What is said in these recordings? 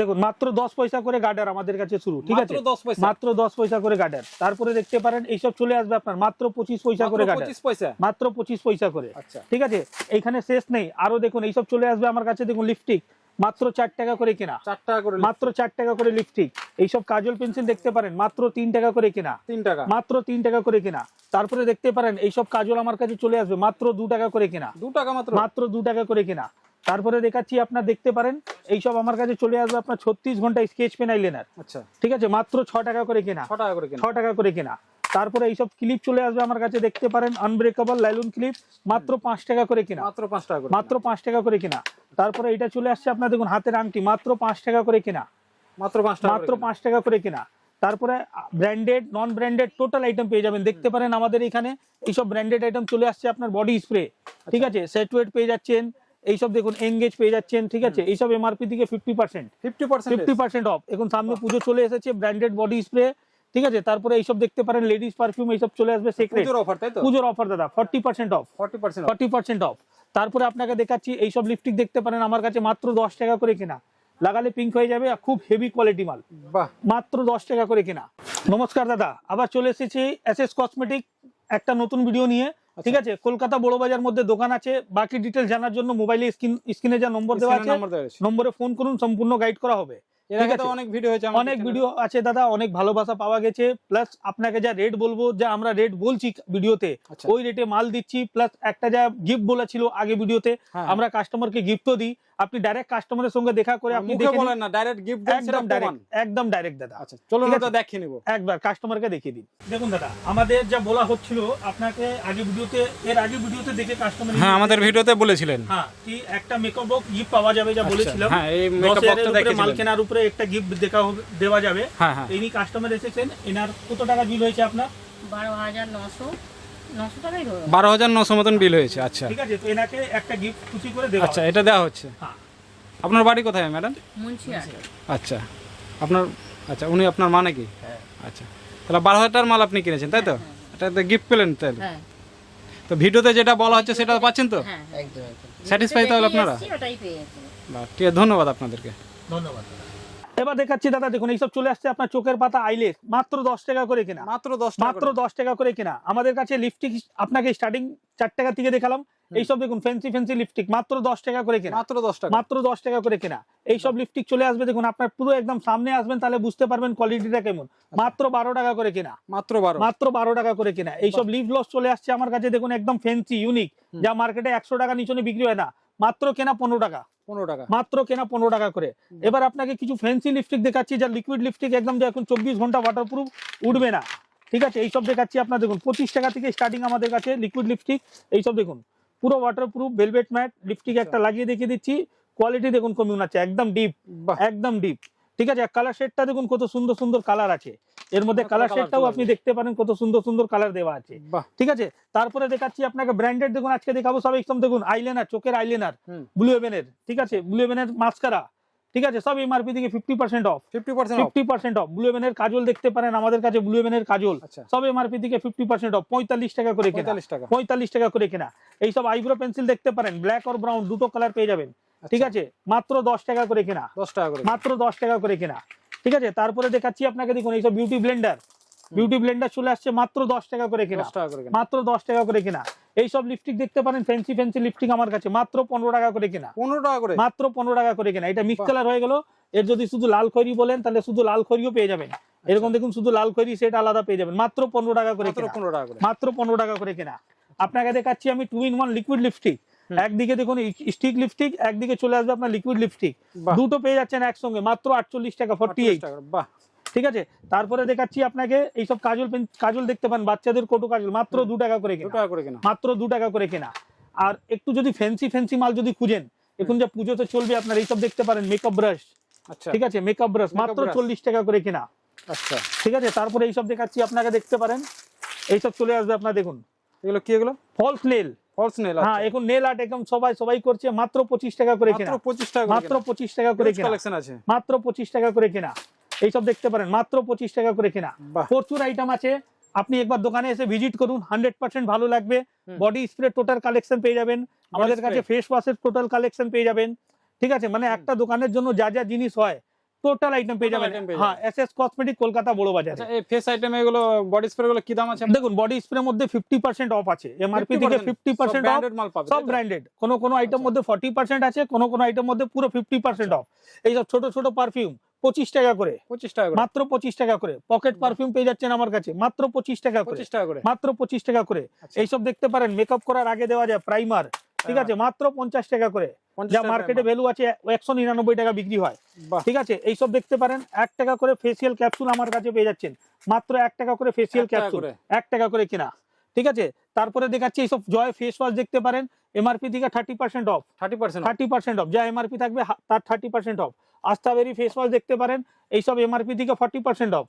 দেখুন মাত্র দশ পয়সা করে গার্ডার আমাদের কাছে শুরু ঠিক আছে? মাত্র 10 পয়সা? মাত্র দশ পয়সা করে গার্ডার তারপরে দেখতে পারেন এইসব চলে আসবে আপনার মাত্র পঁচিশ পয়সা করে গার্ডার পয়সা। মাত্র পঁচিশ পয়সা করে। আচ্ছা। ঠিক আছে? এইখানে শেষ নেই। আরও দেখুন এইসব চলে আসবে আমার কাছে দেখুন লিপস্টিক মাত্র চার টাকা করে কেনা। 4 টাকা করে মাত্র চার টাকা করে লিপস্টিক এইসব কাজল পেন্সিল দেখতে পারেন মাত্র তিন টাকা করে কেনা। তিন টাকা। মাত্র তিন টাকা করে কেনা। তারপরে দেখতে পারেন এইসব কাজল আমার কাছে চলে আসবে মাত্র দু টাকা করে কেনা। দু টাকা মাত্র। মাত্র দু টাকা করে কেনা। তারপরে দেখাচ্ছি আপনার দেখতে পারেন। এইসব আমার কাছে চলে আসবে আপনার ছত্রিশ ঘণ্টা স্কেচ পেন আইলেনার আচ্ছা। ঠিক আছে? মাত্র ছ টাকা করে কেনা। 6 টাকা করে ছ টাকা করে কেনা। তারপরে এইসব ক্লিপ চলে আসবে আমার কাছে দেখতে পারেন আনব্রেকেবল লাইলুন ক্লিপ মাত্র পাঁচ টাকা করে কেনা। মাত্র 5 টাকা করে মাত্র পাঁচ টাকা করে কেনা। তারপরে এটা চলে আসছে আপনার দেখুন হাতের আংটি মাত্র পাঁচ টাকা করে কেনা। মাত্র পাঁচ টাকা মাত্র পাঁচ টাকা করে কেনা। তারপরে branded non branded total item পেয়ে যাবেন। দেখতে পারেন আমাদের এখানে এইসব ব্র্যান্ডেড আইটেম চলে আসছে আপনার বডি স্প্রে ঠিক আছে? সেট ওয়েট পেয়ে যাচ্ছেন। এইসব দেখুন এঙ্গেজ পেয়ে যাচ্ছেন ঠিক আছে? এইসব এমআরপি থেকে fifty percent 50% fifty percent off এখন সামনে পুজো চলে এসেছে ব্র্যান্ডেড বডি স্প্রে ঠিক আছে? তারপরে এইসব দেখতে পারেন লেডিস পারফিউম এইসব চলে আসবে সেক্রেট পুজোর অফার দাদা forty percent off forty percent off তারপরে আপনাকে দেখাচ্ছি এইসব লিপস্টিক দেখতে পারেন আমার কাছে মাত্র দশ টাকা করে কেনা। লাগালে পিঙ্ক হয়ে যাবে আর খুব হেভি কোয়ালিটি মাল। মাত্র দশ টাকা করে কেনা। নমস্কার দাদা। আবার চলে এসেছি এস এস কসমেটিক একটা নতুন ভিডিও নিয়ে। ঠিক আছে কলকাতা বড় বাজার মধ্যে দোকান আছে। বাকি ডিটেল জানার জন্য মোবাইলে স্ক্রিন যা নম্বর দেওয়া আছে নাম্বার ফোন করুন সম্পূর্ণ গাইড করা হবে। অনেক ভিডিও হয়েছে আমাদের অনেক ভিডিও আছে দাদা অনেক ভালোবাসা পাওয়া গেছে। প্লাস আপনাকে যা রেট বলব যা আমরা রেট বলছি ভিডিওতে আচ্ছা। ওই রেটে মাল দিচ্ছি। প্লাস একটা যা গিফট বলেছিল আগে ভিডিওতে হ্যাঁ, আমরা কাস্টমারকে গিফটও দিই। আপনি ডাইরেক্ট কাস্টমারের সঙ্গে দেখা করে আপনি দেখে বলেন না ডাইরেক্ট গিফট দেন একদম ডাইরেক্ট একদম ডাইরেক্ট দাদা। আচ্ছা চলুন আছে। দেখে নিব। একবার কাস্টমারকে দেখিয়ে দিন। দেখুন দাদা আমাদের যা বলা হচ্ছিল আপনাকে আগে ভিডিওতে এর আগে ভিডিওতে দেখে কাস্টমার হ্যাঁ আমাদের ভিডিওতে বলেছিলেন। হ্যাঁ কি একটা মেকআপ বক্স গিফট পাওয়া যাবে যা আচ্ছা, বলেছিলাম। হ্যাঁ এই মেকআপ বক্সটা উপরে মাল কেনার উপরে একটা গিফট দেখা হবে দেওয়া যাবে। হ্যাঁ হ্যাঁ। ইনি কাস্টমার এসেছেন এনার কত টাকা বিল হয়েছে আপনার? বারো হাজার নশো। বারো হাজার নশো মতন বিল হয়েছে আচ্ছা। ঠিক আছে তো এনাকে একটা গিফট খুশি করে দেওয়া আচ্ছা এটা দেওয়া হচ্ছে। হ্যাঁ। আপনার বাড়ি কোথায় ম্যাডাম আচ্ছা আপনার আচ্ছা উনি আপনার মা নাকি আচ্ছা তাহলে বারো হাজার টাকার মাল আপনি কিনেছেন তাই তো? এটা তো গিফট পেলেন তাহলে। হ্যাঁ। তো ভিডিওতে যেটা বলা হচ্ছে সেটা পাচ্ছেন তো? হ্যাঁ একদম একদম। Satisfy তাহলে আপনারা? ঠিক আছে ধন্যবাদ আপনাদেরকে। ধন্যবাদ। এবার দেখাচ্ছি দাদা দেখুন এইসব চলে আসছে আপনার চোখের পাতা আইলেস মাত্র দশ টাকা করে কেনা। মাত্র দশ মাত্র দশ টাকা করে কেনা। আমাদের কাছে লিপস্টিক আপনাকে স্টার্টিং চার টাকা থেকে দেখালাম। এইসব দেখুন ফ্যান্সি ফ্যান্সি লিপস্টিক মাত্র দশ টাকা করে কেনা। মাত্র দশ টাকা। মাত্র দশ টাকা করে কেনা। এইসব লিপস্টিক চলে আসবে দেখুন আপনার পুরো একদম সামনে আসবেন তাহলে বুঝতে পারবেন কোয়ালিটিটা কেমন। মাত্র বারো টাকা করে কেনা। মাত্র বারো। মাত্র বারো টাকা করে কেনা। এইসব লিপ গ্লস চলে আসছে আমার কাছে দেখুন একদম ফ্যান্সি ইউনিক যা মার্কেটে একশো টাকা নিচনে বিক্রি হয় না। মাত্র কেনা পনেরো টাকা। পনেরো টাকা। মাত্র কেনা পনেরো টাকা করে। এবার আপনাকে কিছু ফ্যান্সি লিপস্টিক দেখাচ্ছি যা লিকুইড লিপস্টিক একদম যে এখন চব্বিশ ঘণ্টা ওয়াটারপ্রুফ উঠবে না। ঠিক আছে? এইসব দেখাচ্ছি আপনার দেখুন পঁচিশ টাকা থেকে স্টার্টিং আমাদের কাছে লিকুইড লিপস্টিক এইসব দেখুন পুরো ওয়াটারপ্রুফ ভেলভেট ম্যাট লিপস্টিক একটা লাগিয়ে দেখিয়ে দিচ্ছি। কোয়ালিটি দেখুন কমিউন আছে একদম ডিপ একদম ডিপ ঠিক আছে? কালার শেডটা দেখুন কত সুন্দর সুন্দর কালার আছে। এর মধ্যে কালার শেডটাও আপনি দেখতে পারেন কত সুন্দর সুন্দর কালার দেওয়া আছে। ঠিক আছে? তারপরে দেখাচ্ছি আপনাকে ব্র্যান্ডেড দেখুন আজকে দেখাবো সব একদম দেখুন আইলাইনার চোখের আইলাইনার ব্লু এভেনের ঠিক আছে? ব্লু এভেনের মাস্কারা ঠিক আছে? সব এমআরপি থেকে fifty percent off fifty percent off blue এভেনের কাজল দেখতে পারেন আমাদের কাছে ব্লু এভেনের কাজল আচ্ছা। সব এমআরপি থেকে ফিফটি পার্সেন্ট অফ পঁয়তাল্লিশ টাকা করে কেনা। পঁয়তাল্লিশ টাকা। পঁয়তাল্লিশ টাকা করে কেনা। এইসব আইব্রো পেন্সিল দেখতে পারেন ব্ল্যাক আর ব্রাউন দুটো কালার পেয়ে যাবেন। ঠিক আছে? মাত্র দশ টাকা করে কেনা। দশ টাকা করে মাত্র দশ টাকা করে কেনা। ঠিক আছে? তারপরে দেখাচ্ছি আপনাকে দেখুন এইসব বিউটি ব্লেন্ডার বিউটি ব্লেন্ডার চলে আসছে মাত্র দশ টাকা করে কেনা। মাত্র দশ টাকা করে কেনা। এইসব লিপস্টিক দেখতে পারেন ফ্যান্সি ফ্যান্সি লিপস্টিক আমার কাছে। মাত্র পনেরো টাকা করে কেনা। পনেরো টাকা করে? মাত্র পনেরো টাকা করে কেনা। এটা মিক্স কালার হয়ে গেল। এর যদি শুধু লাল খয়রি বলেন তাহলে শুধু লাল খয়রিও পেয়ে যাবেন। এরকম দেখুন শুধু লাল খয়রি সেটা আলাদা পেয়ে যাবেন। মাত্র পনেরো টাকা করে পনেরো টাকা করে। মাত্র পনেরো টাকা করে কেনা। আপনাকে দেখাচ্ছি আমি two in one liquid lipstick. একদিকে দেখুন স্টিক লিপস্টিক একদিকে চলে আসবে আপনার লিকুইড লিপস্টিক দুটো পেয়ে যাচ্ছেন একসঙ্গে মাত্র আটচল্লিশ টাকা ফর্টি এইট বাহ। ঠিক আছে? তারপরে দেখাচ্ছি আপনাকে এইসব কাজল কাজল দেখতে পান বাচ্চাদের কোটো কাজল মাত্র দু টাকা করে কেনা। টাকা করে কেনা। মাত্র দু টাকা করে কেনা। আর একটু যদি ফ্যান্সি ফ্যান্সি মাল যদি খুঁজেন এখন যে পুজোতে চলবে আপনার এইসব দেখতে পারেন মেকআপ ব্রাশ আচ্ছা। ঠিক আছে? মেকআপ ব্রাশ মাত্র চল্লিশ টাকা করে কেনা। আচ্ছা। ঠিক আছে? তারপরে এইসব দেখাচ্ছি আপনাকে দেখতে পারেন। এইসব চলে আসবে আপনার দেখুন। এগুলো কি এগুলো? ফলস নেল ফলস নেল হ্যাঁ এখন নেল আর্ট একদম সবাই সবাই করছে মাত্র পঁচিশ টাকা করে কেনা। মাত্র পঁচিশ টাকা মাত্র পঁচিশ টাকা করে কেনা। কালেকশন আছে। মাত্র পঁচিশ টাকা করে কেনা। এইসব দেখতে পারেন মাত্র পঁচিশ টাকা করে কেনা। প্রচুর আইটেম আছে। আপনি একবার দোকানে এসে ভিজিট করুন হান্ড্রেড পার্সেন্ট ভালো লাগবে। বডি স্প্রে টোটাল কালেকশন পেয়ে যাবেন। আমাদের কাছে ফেস ওয়াশের টোটাল কালেকশন পেয়ে যাবেন। ঠিক আছে? মানে একটা দোকানের জন্য যা যা জিনিস হয় টোটাল আইটেম পেয়ে যাবেন। হ্যাঁ এস এস কসমেটিক কলকাতা বড় বাজারে। আচ্ছা এই ফেস আইটেম এগুলো বডি স্প্রে গুলো কি দাম আছে? দেখুন বডি স্প্রে মধ্যে ফিফটি পার্সেন্ট অফ আছে। এমআরপি থেকে ফিফটি পার্সেন্ট অফ ব্র্যান্ডেড মাল পাবে সব ব্র্যান্ডেড কোনো কোনো আইটেম। মধ্যে ফর্টি পার্সেন্ট আছে কোনো কোনো আইটেম মধ্যে পুরো ফিফটি পার্সেন্ট অফ এইসব ছোট ছোট পারফিউম পঁচিশ টাকা করে। পঁচিশ টাকা করে। মাত্র পঁচিশ টাকা করে। পকেট পারফিউম পেয়ে যাচ্ছেন আমার কাছে মাত্র পঁচিশ টাকা করে। পঁচিশ টাকা করে। মাত্র পঁচিশ টাকা করে। আচ্ছা। এইসব দেখতে পারেন মেকআপ করার আগে দেওয়া যায় প্রাইমার ঠিক হ্যাঁ। আছে? মাত্র পঞ্চাশ টাকা করে। যা মার্কেটে ভ্যালু আছে একশো নিরানব্বই টাকা বিক্রি হয়। ঠিক আছে? এইসব দেখতে পারেন। এক টাকা করে ফেসিয়াল ক্যাপসুল আমার কাছে পেয়ে যাচ্ছেন। মাত্র এক টাকা করে ফেসিয়াল ক্যাপসুল এক টাকা করে কিনা। ঠিক আছে? তারপরে দেখাচ্ছি এইসব জয় ফেস ওয়াশ দেখতে পারেন। এমআরপি থেকে thirty percent off thirty percent thirty percent off যা এমআরপি থাকবে তার thirty percent off Astaberry face wash দেখতে পারেন এইসব এমআরপি থেকে ফর্টি পার্সেন্ট অফ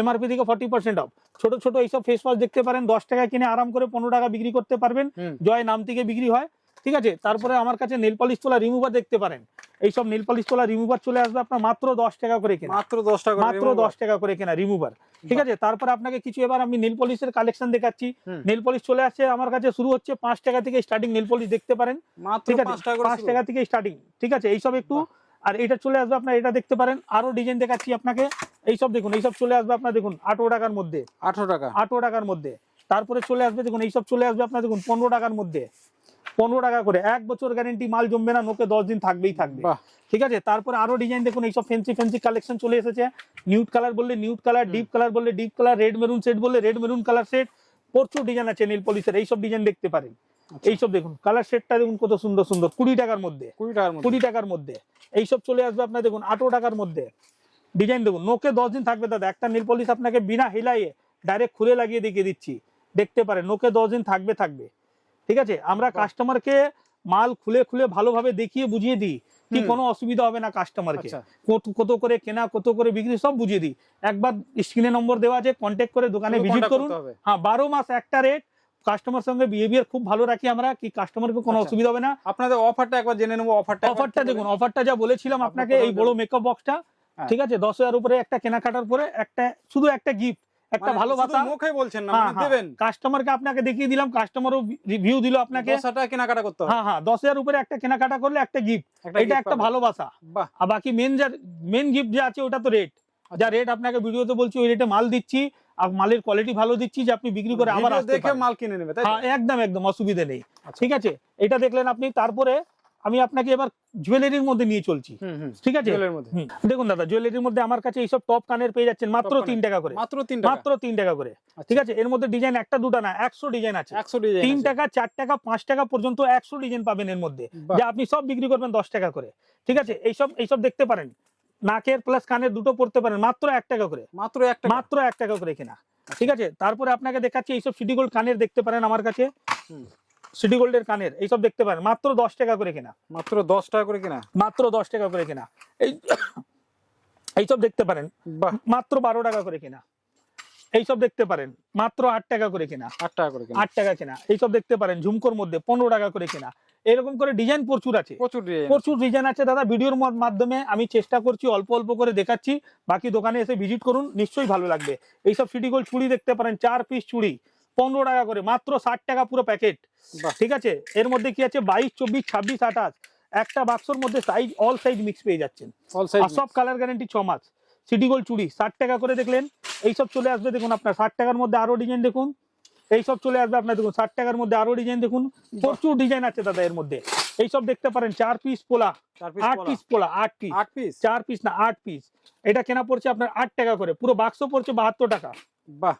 এমআরপি থেকে ফর্টি পার্সেন্ট অফ ছোট ছোট এইসব ফেস ওয়াশ দেখতে পারেন দশ টাকা কিনে আরাম করে পনেরো টাকা বিক্রি করতে পারবেন। জয় নাম থেকে বিক্রি হয়। ঠিক আছে? তারপরে আমার কাছে নেল পলিশ তোলা রিমুভার দেখতে পারেন। এইসব নেল পলিশ তোলা রিমুভার চলে আসবে আপনার মাত্র দশ টাকা করে কেনা। মাত্র দশ টাকা মাত্র দশ টাকা করে কেনা রিমুভার ঠিক আছে? তারপরে আপনাকে কিছু এবার আমি নেল পলিশের কালেকশন দেখাচ্ছি। নেল পলিশ চলে আসছে আমার কাছে শুরু হচ্ছে পাঁচ টাকা থেকে স্টার্টিং নেল পলিশ দেখতে পারেন। ঠিক আছে? পাঁচ। টাকা থেকে স্টার্টিং ঠিক আছে? এইসব একটু আর এটা চলে আসবে আপনার এটা দেখতে পারেন। আরও ডিজাইন দেখাচ্ছি আপনাকে। এইসব দেখুন এইসব চলে আসবে আপনার দেখুন আঠারো টাকার মধ্যে। আঠারো টাকা। আঠারো টাকার মধ্যে। তারপরে চলে আসবে দেখুন এইসব চলে আসবে আপনার দেখুন পনেরো টাকার মধ্যে। পনেরো টাকা করে। এক বছর গ্যারেন্টি মাল জমবে না নোকে দশ দিন থাকবেই থাকবে। ঠিক আছে? তারপরে আরও ডিজাইন দেখুন এইসব ফেন্সি ফেন্সি কালেকশন চলে এসেছে। নিউড কালার বললে নিউড কালার ডিপ কালার বললে deep colour red maroon set বললে রেড মেরুন কালার সেট প্রচুর ডিজাইন আছে নীল পলিশের এইসব ডিজাইন দেখতে পারেন। আচ্ছা। এইসব দেখুন কালার সেটটা দেখুন কত সুন্দর সুন্দর। কুড়ি টাকার মধ্যে। কুড়ি টাকার মধ্যে। কুড়ি টাকার মধ্যে। এইসব চলে আসবে আপনার দেখুন আঠারো টাকার মধ্যে। ডিজাইন দেখুন নোকে দশ দিন থাকবে দাদা। একটা নীল পলিশ আপনাকে বিনা হিলাইয়ে ডাইরেক্ট খুলে লাগিয়ে দেখিয়ে দিচ্ছি। দেখতে পারেন নোকে দশ দিন থাকবে থাকবে। ঠিক আছে? আমরা কাস্টমারকে মাল খুলে খুলে ভালোভাবে দেখিয়ে বুঝিয়ে দিই কি কোনো অসুবিধা হবে না কাস্টমারকে আচ্ছা। কত করে কেনা কত করে বিক্রি সব বুঝিয়ে দিই। একবার স্ক্রিনে নম্বর দেওয়া আছে কন্ট্যাক্ট করে দোকানে ভিজিট করুন। হ্যাঁ বারো মাস একটা রেট কাস্টমার সঙ্গে বিহেভিয়ার খুব ভালো রাখি আমরা কি কাস্টমারকে কোনো আচ্ছা। অসুবিধা হবে না। আপনাদের অফারটা একবার জেনে নেব অফারটা অফারটা দেখুন অফারটা যা বলেছিলাম আপনাকে এই বড় মেকআপ বক্সটা হ্যাঁ। ঠিক আছে? দশ হাজার উপরে একটা কেনাকাটার পরে একটা শুধু একটা গিফট একটা মানে শুধু মুখেই বলছেন না হ্যাঁ, মানে হ্যাঁ। দেবেন। কাস্টমারকে আপনাকে দেখিয়ে দিলাম কাস্টমারও রিভিউ দিল আপনাকে। কেনাকাটা করতে হ্যাঁ হ্যাঁ দশ হাজার উপরে একটা কেনাকাটা করলে একটা গিফট এটা একটা ভালোবাসা আর বাকি মেন যা মেন গিফট যা আছে ওটা তো রেট যা রেট আপনাকে ভিডিওতে বলছি ওই রেটে মাল দিচ্ছি আর মালের কোয়ালিটি ভালো দিচ্ছি যে আপনি বিক্রি করে আবার দেখে মাল কিনে নেবে তাই হ্যাঁ একদম একদম অসুবিধা নেই। আচ্ছা। ঠিক আছে? এটা দেখলেন আপনি তারপরে আমি আপনাকে এবার জুয়েলারির মধ্যে নিয়ে চলছি। ঠিক আছে। দেখুন দাদা জুয়েলারির মধ্যে আমার কাছে এইসব টপ কানের পেয়ে যাচ্ছেন মাত্র তিন টাকা করে। মাত্র তিন টাকা। মাত্র তিন টাকা করে। ঠিক আছে? এর মধ্যে ডিজাইন একটা দুটা না একশো ডিজাইন আছে। একশো ডিজাইন তিন টাকা চার টাকা পাঁচ টাকা পর্যন্ত একশো ডিজাইন পাবেন এর মধ্যে। যা আপনি সব বিক্রি করবেন দশ টাকা করে। ঠিক আছে? এইসব এইসব দেখতে পারেন। নাকের প্লাস কানের দুটো পড়তে পারেন মাত্র এক টাকা করে। মাত্র এক মাত্র এক টাকা করে কেনা। ঠিক আছে? তারপরে আপনাকে দেখাচ্ছি এইসব সিটি গোল্ড কানের দেখতে পারেন আমার কাছে। সিটি গোল্ডের কানের এইসব দেখতে পারেন। মাত্র দশ টাকা করে কেনা। মাত্র দশ টাকা করে কিনা? মাত্র দশ টাকা করে কেনা। এই এইসব দেখতে পারেন। মাত্র বারো টাকা করে কেনা। এইসব দেখতে পারেন। মাত্র আট টাকা করে কেনা। আট টাকা করে কিনা। আট টাকা কেনা। এইসব দেখতে পারেন ঝুমকোর মধ্যে পনেরো টাকা করে কেনা। এরকম করে ডিজাইন প্রচুর আছে। প্রচুর প্রচুর ডিজাইন আছে দাদা। ভিডিওর মাধ্যমে আমি চেষ্টা করছি অল্প অল্প করে দেখাচ্ছি। বাকি দোকানে এসে ভিজিট করুন। নিশ্চয়ই ভালো লাগবে। এইসব সিটি গোল্ড চুড়ি দেখতে পারেন। চার পিস চুড়ি। পনেরো টাকা করে মাত্র ষাট টাকা পুরো প্যাকেট ঠিক আছে? এর মধ্যে কি আছে? বাইশ চব্বিশ ছাব্বিশ আঠাশ। একটা বাক্সর মধ্যে সাইজ অল সাইজ মিক্স পেয়ে যাচ্ছেন। আর সব কালার গ্যারান্টি ছ মাস। সিটি গোল্ড চুড়ি ষাট টাকা করে দেখলেন। এইসব চলে আসবে দেখুন আপনার ষাট টাকার মধ্যে আরও ডিজাইন দেখুন। এইসব চলে আসবে আপনার দেখুন ষাট টাকার মধ্যে আরও ডিজাইন দেখুন। প্রচুর ডিজাইন আছে দাদা এর মধ্যে। এইসব দেখতে পারেন চার পিস পোলা। আট পিস পোলা আট পিস আট পিস চার পিস না আট পিস এটা কেনা পড়ছে আপনার আট টাকা করে। পুরো বাক্স পড়ছে বাহাত্তর টাকা। বাহ।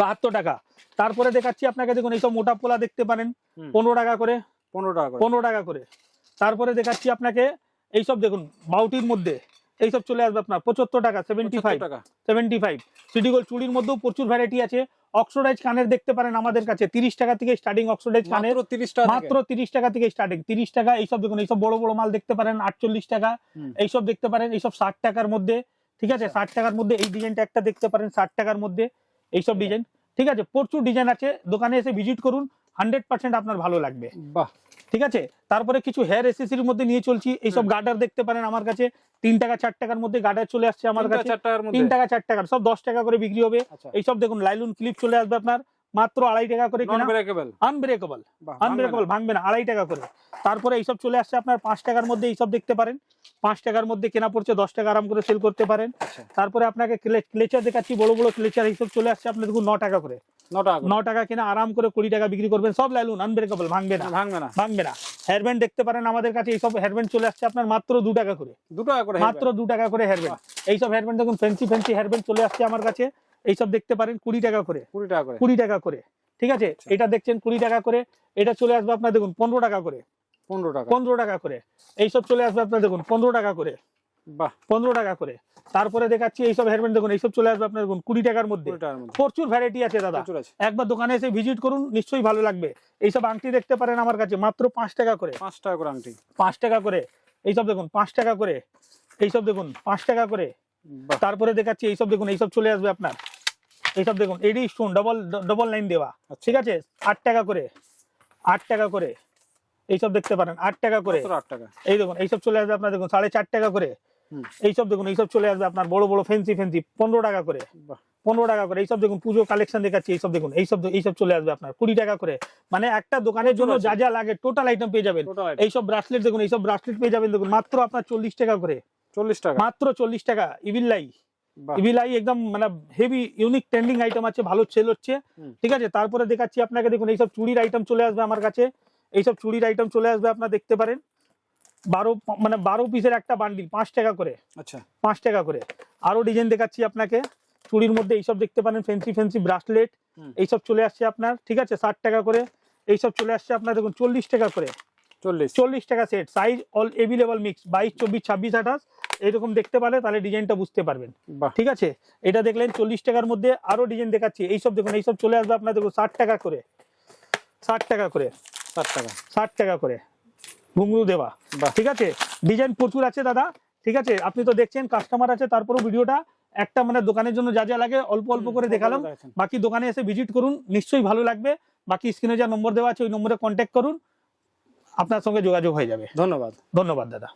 বাহাত্তর টাকা। তারপরে দেখাচ্ছি আপনাকে দেখুন এইসব মোটা পোলা দেখতে পারেন। পনেরো টাকা করে। পনেরো টাকা করে। পনেরো টাকা করে। তারপরে দেখাচ্ছি আপনাকে এইসব দেখুন বাউটির মধ্যে এইসব চলে আসবে আপনার পঁচাত্তর টাকা সেভেন্টি ফাইভ টাকা। সেভেন্টি ফাইভ সিটি গোল্ড চুড়ির মধ্যেও প্রচুর ভ্যারাইটি আছে। অক্সোডাইজ কানের দেখতে পারেন আমাদের কাছে তিরিশ টাকা থেকে স্টার্টিং অক্সোডাইজ কানের। মাত্র তিরিশ টাকা মাত্র তিরিশ টাকা থেকে স্টার্টিং তিরিশ টাকা এইসব দেখুন এইসব বড় বড় মাল দেখতে পারেন আটচল্লিশ টাকা। এইসব দেখতে পারেন এইসব ষাট টাকার মধ্যে ঠিক আছে? ষাট টাকার মধ্যে এই ডিজাইনটা একটা দেখতে পারেন ষাট টাকার মধ্যে। এইসব ডিজাইন ঠিক আছে প্রচুর ডিজাইন আছে। দোকানে এসে ভিজিট করুন। হান্ড্রেড পার্সেন্ট আপনার ভালো লাগবে। বাহ। ঠিক আছে? তারপরে কিছু হেয়ার এসেসির মধ্যে নিয়ে চলছি। এইসব গার্ডার দেখতে পারেন আমার কাছে। তিন টাকা চার টাকার মধ্যে গার্ডার চলে আসছে আমার কাছে। তিন টাকা চার টাকার। সব দশ টাকা করে বিক্রি হবে। আচ্ছা। এইসব দেখুন লাইলুন ক্লিপ চলে আসবে আপনার। মাত্র আড়াই টাকা করে আনব্রেকেবল আনব্রেকেবল ভাঙবে না। আড়াই টাকা করে। তারপরে এইসব চলে আসছে আপনার পাঁচ টাকার মধ্যে এইসব দেখতে পারেন। পাঁচ টাকার মধ্যে কেনা পড়ছে দশ টাকা আরাম করে সেল করতে পারেন। আচ্ছা। তারপরে আপনাকে ক্লেচার দেখাচ্ছি বড় বড় ক্লেচার এইসব চলে আসছে আপনার দেখুন ন টাকা করে। ন টাকা করে। ন টাকা কেনা আরাম করে কুড়ি টাকা বিক্রি করবেন সব লাইলুন আনব্রেকেবল ভাঙবে না। ভাঙবে না। ভাঙবে না। হেয়ারব্যান্ড দেখতে পারেন আমাদের কাছে এইসব হেয়ারব্যান্ড চলে আসছে আপনার মাত্র দু টাকা করে। দু টাকা করে মাত্র দু টাকা করে হেয়ারব্যান্ড এইসব হেয়ারব্যান্ড দেখুন ফ্যান্সি ফ্যান্সি হেয়ারব্যান্ড চলে আসছে আমার কাছে। এইসব দেখতে পারেন কুড়ি টাকা করে কুড়ি টাকা করে কুড়ি টাকা করে ঠিক আছে আচ্ছা। এটা দেখছেন কুড়ি টাকা করে এটা চলে আসবে আপনার দেখুন পনেরো টাকা করে পনেরো টাকা পনেরো টাকা করে এইসব চলে আসবে আপনার দেখুন পনেরো টাকা করে বাহ পনেরো টাকা করে তারপরে দেখাচ্ছি এইসব হেয়ারব্যান্ড দেখুন এইসব চলে আসবে আপনার দেখুন কুড়ি টাকার মধ্যে প্রচুর ভ্যারাইটি আছে দাদা একবার দোকানে এসে ভিজিট করুন নিশ্চয়ই ভালো লাগবে এইসব আংটি দেখতে পারেন আমার কাছে মাত্র পাঁচ টাকা করে পাঁচ টাকা করে আংটি পাঁচ টাকা করে এইসব দেখুন পাঁচ টাকা করে এইসব দেখুন পাঁচ টাকা করে তারপরে দেখাচ্ছি এইসব দেখুন এইসব চলে আসবে আপনার এইসব দেখুন AD stone double double line দেওয়া। আচ্ছা। ঠিক আছে? আট টাকা করে। আট টাকা করে। এইসব দেখতে পারেন আট টাকা করে। আট টাকা। এই দেখুন এইসব চলে আসবে আপনার দেখুন সাড়ে চার টাকা করে। এইসব দেখুন এইসব চলে আসবে আপনার বড় বড় ফেন্সি ফেন্সি পনেরো টাকা করে। পনেরো টাকা করে। এইসব দেখুন পুজো কালেকশন দেখাচ্ছি এইসব দেখুন এইসব এইসব চলে আসবে আপনার কুড়ি টাকা করে। মানে একটা দোকানের জন্য যা যা লাগে টোটাল আইটেম পেয়ে যাবেন। এইসব ব্রাসলেট দেখুন এইসব ব্রাসলেট পেয়ে যাবেন দেখুন মাত্র আপনার চল্লিশ টাকা করে। চল্লিশ টাকা। মাত্র চল্লিশ টাকা ইবিল্লাই বাহ। ইবিলাই একদম মানে হেভি ইউনিক ট্রেন্ডিং আইটেম আছে ভালো সেল হচ্ছে। ঠিক আছে তারপরে দেখাচ্ছি আপনাকে দেখুন এইসব চুড়ির আইটেম চলে আসবে আমার কাছে। এইসব চুড়ির আইটেম চলে আসবে আপনার দেখতে পারেন। বারো মানে বারো পিসের একটা বান্ডিল পাঁচ টাকা করে। আচ্ছা। পাঁচ টাকা করে। আরও ডিজাইন দেখাচ্ছি আপনাকে। চুড়ির মধ্যে এইসব দেখতে পারেন ফেন্সি ফেন্সি ব্রাসলেট এইসব চলে আসছে আপনার ঠিক আছে ষাট টাকা করে। এইসব চলে আসছে আপনার দেখুন চল্লিশ টাকা করে। চল্লিশ। চল্লিশ টাকা set size all available mix বাইশ চব্বিশ ছাব্বিশ আঠাশ। এরকম দেখতে পারে তাহলে ডিজাইনটা বুঝতে পারবেন। ঠিক আছে? এটা দেখলেন চল্লিশ টাকার মধ্যে আরও ডিজাইন দেখাচ্ছি। এইসব দেখুন এইসব চলে আসবে আপনার দেখুন ষাট টাকা করে। ষাট টাকা করে। ষাট টাকা। ষাট টাকা করে। ঘুঙ্গুরু দেওয়া। ঠিক আছে? ডিজাইন প্রচুর আছে দাদা। ঠিক আছে? আপনি তো দেখছেন কাস্টমার আছে তারপরেও ভিডিওটা একটা মানে দোকানের জন্য যা যা লাগে অল্প অল্প করে দেখালাম। বাকি দোকানে এসে ভিজিট করুন নিশ্চয়ই ভালো লাগবে। বাকি স্ক্রিনে যা নম্বর দেওয়া আছে ওই নম্বরে কন্ট্যাক্ট করুন। আপনার সঙ্গে যোগাযোগ হয়ে যাবে। ধন্যবাদ। ধন্যবাদ দাদা।